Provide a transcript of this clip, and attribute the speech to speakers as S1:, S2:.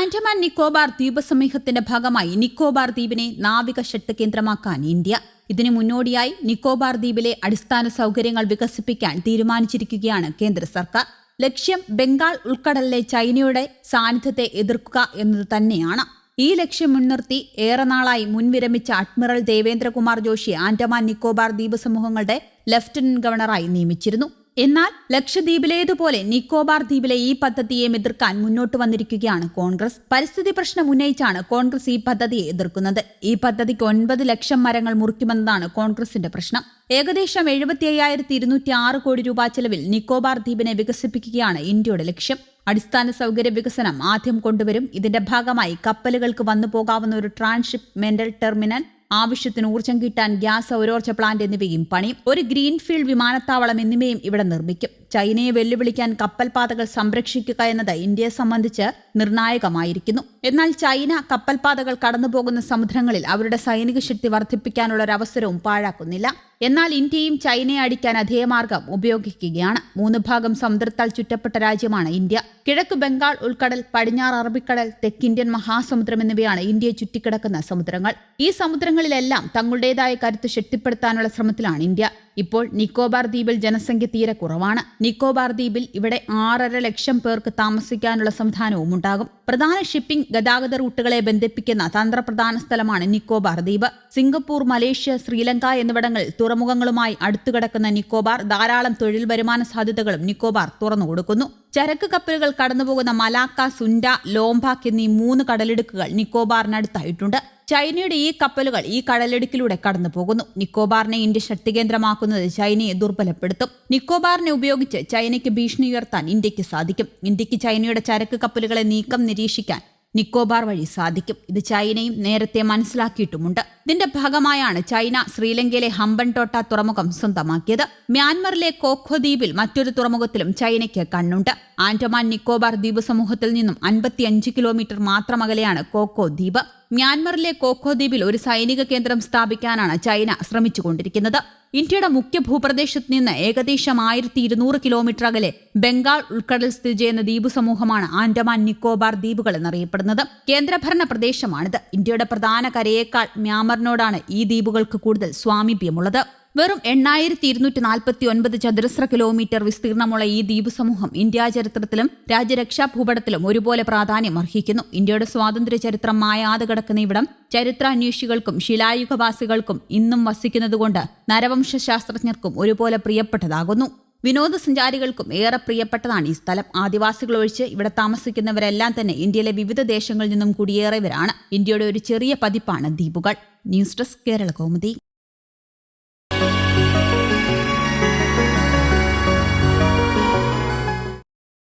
S1: ആൻഡമാൻ നിക്കോബാർ ദ്വീപ് സമൂഹത്തിന്റെ ഭാഗമായി നിക്കോബാർ ദ്വീപിനെ നാവിക ഷെട്ട് കേന്ദ്രമാക്കാൻ ഇന്ത്യ. ഇതിനു മുന്നോടിയായി നിക്കോബാർ ദ്വീപിലെ അടിസ്ഥാന സൗകര്യങ്ങൾ വികസിപ്പിക്കാൻ തീരുമാനിച്ചിരിക്കുകയാണ് കേന്ദ്ര സർക്കാർ. ലക്ഷ്യം ബംഗാൾ ഉൾക്കടലിലെ ചൈനയുടെ സാന്നിധ്യത്തെ എതിർക്കുക എന്നത് തന്നെയാണ്. ഈ ലക്ഷ്യം മുൻനിർത്തി ഏറെ നാളായി മുൻവിരമിച്ച അഡ്മിറൽ ദേവേന്ദ്രകുമാർ ജോഷി ആൻഡമാൻ നിക്കോബാർ ദ്വീപ് സമൂഹങ്ങളുടെ ലഫ്റ്റനന്റ് ഗവർണറായി നിയമിച്ചിരുന്നു. എന്നാൽ ലക്ഷദ്വീപിലേതുപോലെ നിക്കോബാർ ദ്വീപിലെ ഈ പദ്ധതിയെ എതിർക്കാൻ മുന്നോട്ട് വന്നിരിക്കുകയാണ് കോൺഗ്രസ്. പരിസ്ഥിതി പ്രശ്നം ഉന്നയിച്ചാണ് കോൺഗ്രസ് ഈ പദ്ധതിയെ എതിർക്കുന്നത്. ഈ പദ്ധതിക്ക് ഒൻപത് ലക്ഷം മരങ്ങൾ മുറിക്കുമെന്നതാണ് കോൺഗ്രസിന്റെ പ്രശ്നം. ഏകദേശം എഴുപത്തി അയ്യായിരത്തി ഇരുന്നൂറ്റി ആറ് കോടി രൂപ ചെലവിൽ നിക്കോബാർ ദ്വീപിനെ വികസിപ്പിക്കുകയാണ് ഇന്ത്യയുടെ ലക്ഷ്യം. അടിസ്ഥാന സൗകര്യ വികസനം ആദ്യം കൊണ്ടുവരും. ഇതിന്റെ ഭാഗമായി കപ്പലുകൾക്ക് വന്നു പോകാവുന്ന ഒരു ട്രാൻഷിപ്പ് മെന്റൽ ടെർമിനൽ ആവശ്യത്തിന് ഊർജം കിട്ടാൻ ഗ്യാസ് സൗരോർജ പ്ലാന്റ് എന്നിവയും പണിയും ഒരു ഗ്രീൻഫീൽഡ് വിമാനത്താവളം എന്നിവയും ഇവിടെ നിർമ്മിക്കും. ചൈനയെ വെല്ലുവിളിക്കാൻ കപ്പൽപാതകൾ സംരക്ഷിക്കുക എന്നത് ഇന്ത്യയെ സംബന്ധിച്ച് നിർണായകമായിരിക്കുന്നു. എന്നാൽ ചൈന കപ്പൽപാതകൾ കടന്നുപോകുന്ന സമുദ്രങ്ങളിൽ അവരുടെ സൈനിക ശക്തി വർദ്ധിപ്പിക്കാനുള്ള ഒരു അവസരവും പാഴാക്കുന്നില്ല. എന്നാൽ ഇന്ത്യയും ചൈനയെ അടിക്കാൻ അതേ മാർഗം ഉപയോഗിക്കുകയാണ്. മൂന്ന് ഭാഗം സമുദ്രത്താൽ ചുറ്റപ്പെട്ട രാജ്യമാണ് ഇന്ത്യ. കിഴക്ക് ബംഗാൾ ഉൾക്കടൽ പടിഞ്ഞാറ് അറബിക്കടൽ തെക്കിന്ത്യൻ മഹാസമുദ്രം എന്നിവയാണ് ഇന്ത്യയെ ചുറ്റിക്കിടക്കുന്ന സമുദ്രങ്ങൾ. ഈ സമുദ്രങ്ങളിലെല്ലാം തങ്ങളുടേതായ കരുത്ത് ശക്തിപ്പെടുത്താനുള്ള ശ്രമത്തിലാണ് ഇന്ത്യ. ഇപ്പോൾ നിക്കോബാർ ദ്വീപിൽ ജനസംഖ്യ തീരെ കുറവാണ്. നിക്കോബാർ ദ്വീപിൽ ഇവിടെ ആറര ലക്ഷം പേർക്ക് താമസിക്കാനുള്ള സംവിധാനവും ഉണ്ടാകും. പ്രധാന ഷിപ്പിംഗ് ഗതാഗത റൂട്ടുകളെ ബന്ധിപ്പിക്കുന്ന തന്ത്രപ്രധാന സ്ഥലമാണ് നിക്കോബാർ ദ്വീപ്. സിംഗപ്പൂർ മലേഷ്യ ശ്രീലങ്ക എന്നിവിടങ്ങളിൽ തുറമുഖങ്ങളുമായി അടുത്തുകിടക്കുന്ന നിക്കോബാർ ധാരാളം തൊഴിൽ വരുമാന സാധ്യതകളും നിക്കോബാർ തുറന്നുകൊടുക്കുന്നു. ചരക്ക് കപ്പലുകൾ കടന്നുപോകുന്ന മലാക്ക സുൻഡ ലോംബാക്ക് എന്നീ മൂന്ന് കടലിടുക്കുകൾ നിക്കോബാറിനടുത്തായിട്ടുണ്ട്. ചൈനയുടെ ഈ കപ്പലുകൾ ഈ കടലിടുക്കിലൂടെ കടന്നുപോകുന്നു. നിക്കോബാറിനെ ഇന്ത്യ ശക്തികേന്ദ്രമാക്കുന്നത് ചൈനയെ ദുർബലപ്പെടുത്തും. നിക്കോബാറിനെ ഉപയോഗിച്ച് ചൈനയ്ക്ക് ഭീഷണി ഉയർത്താൻ ഇന്ത്യയ്ക്ക് സാധിക്കും. ഇന്ത്യയ്ക്ക് ചൈനയുടെ ചരക്ക് കപ്പലുകളെ നീക്കം നിരീക്ഷിക്കാൻ നിക്കോബാർ വഴി സാധിക്കും. ഇത് ചൈനയും നേരത്തെ മനസ്സിലാക്കിയിട്ടുമുണ്ട്. ഇതിന്റെ ഭാഗമായാണ് ചൈന ശ്രീലങ്കയിലെ ഹമ്പൻടോട്ട തുറമുഖം സ്വന്തമാക്കിയത്. മ്യാൻമറിലെ കോഖോ ദ്വീപിൽ മറ്റൊരു തുറമുഖത്തിലും ചൈനയ്ക്ക് കണ്ണുണ്ട്. ആൻഡമാൻ നിക്കോബാർ ദ്വീപ് സമൂഹത്തിൽ നിന്നും അൻപത്തിയഞ്ച് കിലോമീറ്റർ മാത്രം അകലെയാണ് കോക്കോ ദ്വീപ്. മ്യാൻമറിലെ കോക്കോ ദ്വീപിൽ ഒരു സൈനിക കേന്ദ്രം സ്ഥാപിക്കാനാണ് ചൈന ശ്രമിച്ചുകൊണ്ടിരിക്കുന്നത്. ഇന്ത്യയുടെ മുഖ്യ ഭൂപ്രദേശത്ത് നിന്ന് ഏകദേശം ആയിരത്തി ഇരുന്നൂറ് കിലോമീറ്റർ അകലെ ബംഗാൾ ഉൾക്കടൽ സ്ഥിതി ചെയ്യുന്ന ദ്വീപ് സമൂഹമാണ് ആൻഡമാൻ നിക്കോബാർ ദ്വീപുകൾ എന്നറിയപ്പെടുന്നത്. കേന്ദ്രഭരണ പ്രദേശമാണിത്. ഇന്ത്യയുടെ പ്രധാന കരയേക്കാൾ മ്യാൻമറിനോടാണ് ഈ ദ്വീപുകൾക്ക് കൂടുതൽ സ്വാമീപ്യമുള്ളത്. വെറും എണ്ണായിരത്തി ഇരുന്നൂറ്റി നാൽപ്പത്തി ഒൻപത് ചതുരശ്ര കിലോമീറ്റർ വിസ്തീർണമുള്ള ഈ ദ്വീപ് സമൂഹം ഇന്ത്യാ ചരിത്രത്തിലും രാജ്യരക്ഷാ ഭൂപടത്തിലും ഒരുപോലെ പ്രാധാന്യം അർഹിക്കുന്നു. ഇന്ത്യയുടെ സ്വാതന്ത്ര്യ ചരിത്രം മായാതെ കിടക്കുന്ന ഇവിടം ചരിത്രാന്വേഷികൾക്കും ശിലായുഗവാസികൾക്കും ഇന്നും വസിക്കുന്നതുകൊണ്ട് നരവംശ ശാസ്ത്രജ്ഞർക്കും ഒരുപോലെ പ്രിയപ്പെട്ടതാകുന്നു. വിനോദസഞ്ചാരികൾക്കും ഏറെ പ്രിയപ്പെട്ടതാണ് ഈ സ്ഥലം. ആദിവാസികൾ ഒഴിച്ച് ഇവിടെ താമസിക്കുന്നവരെല്ലാം തന്നെ ഇന്ത്യയിലെ വിവിധ ദേശങ്ങളിൽ നിന്നും കുടിയേറിയവരാണ്. ഇന്ത്യയുടെ ഒരു ചെറിയ പതിപ്പാണ് ദ്വീപുകൾ. News desk Kerala Kaumudi.